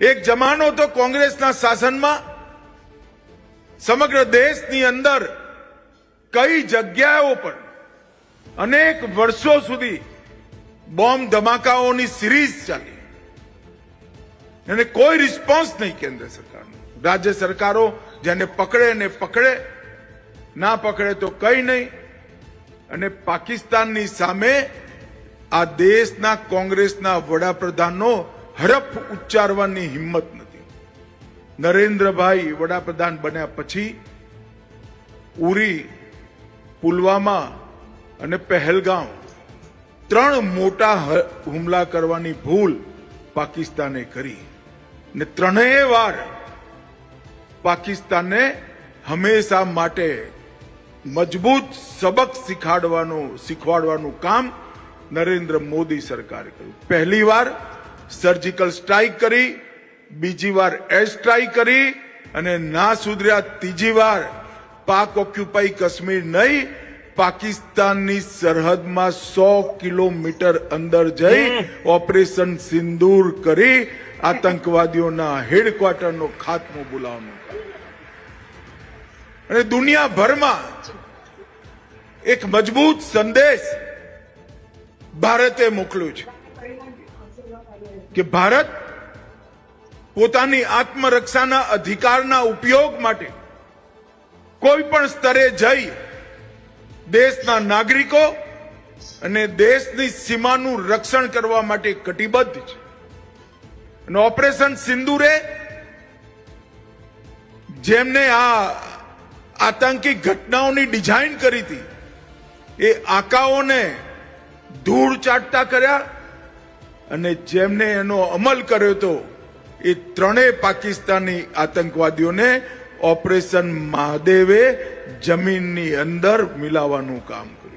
એક જમાનો તો કોંગ્રેસના શાસનમાં. સમગ્ર દેશની અંદર કઈ જગ્યાઓ પર અનેક વર્ષો સુધી બોમ્બ ધમાકાઓની સિરીઝ ચાલી. અને કોઈ રિસ્પોન્સ નહીં કેન્દ્ર સરકારનો. રાજ્ય સરકારો જેને પકડે ને પકડે, ના પકડે તો કઈ નહીં. અને પાકિસ્તાનની સામે આ દેશના કોંગ્રેસના વડાપ્રધાનનો હરફ ઉચ્ચારવાની હિંમત નથી. નરેન્દ્રભાઈ વડાપ્રધાન બન્યા પછી ઉરી, પુલવામા અને પહેલગામ ત્રણ મોટા હુમલા કરવાની ભૂલ પાકિસ્તાને કરી. ને ત્રણેય વાર પાકિસ્તાનને હંમેશા માટે મજબૂત સબક શીખાડવાનું, શીખવાડવાનું કામ નરેન્દ્ર મોદી સરકારે કર્યું. પહેલી વાર સર્જિકલ સ્ટ્રાઇક કરી બીજી વાર એર સ્ટ્રાઇક કરી અને ના સુધર્યા ત્રીજી વાર પાક ઓક્યુપાઈ કાશ્મીર નહીં પાકિસ્તાનની સરહદમાં સો કિલોમીટર અંદર જઈ ઓપરેશન સિંદૂર કરી આતંકવાદીઓના હેડક્વાર્ટરનો ખાત્મો બોલાવવાનો. અને દુનિયાભરમાં એક મજબૂત સંદેશ ભારતે મોકલ્યો છે કે ભારત પોતાની આત્મરક્ષાના અધિકારના ઉપયોગ માટે કોઈ પણ સ્તરે જઈ દેશના નાગરિકો અને દેશની સીમાનું રક્ષણ કરવા માટે કટિબદ્ધ છે. અને ઓપરેશન સિંદુરે જેમને આ આતંકી ઘટનાઓની ડિઝાઇન કરી હતી, એ આકાઓને ધૂળ ચાટતા કર્યા અને જેમને એનો અમલ કર્યો હતો, એ ત્રણેય પાકિસ્તાની આતંકવાદીઓને ઓપરેશન મહાદેવે જમીનની અંદર મિલાવવાનું કામ કર્યું.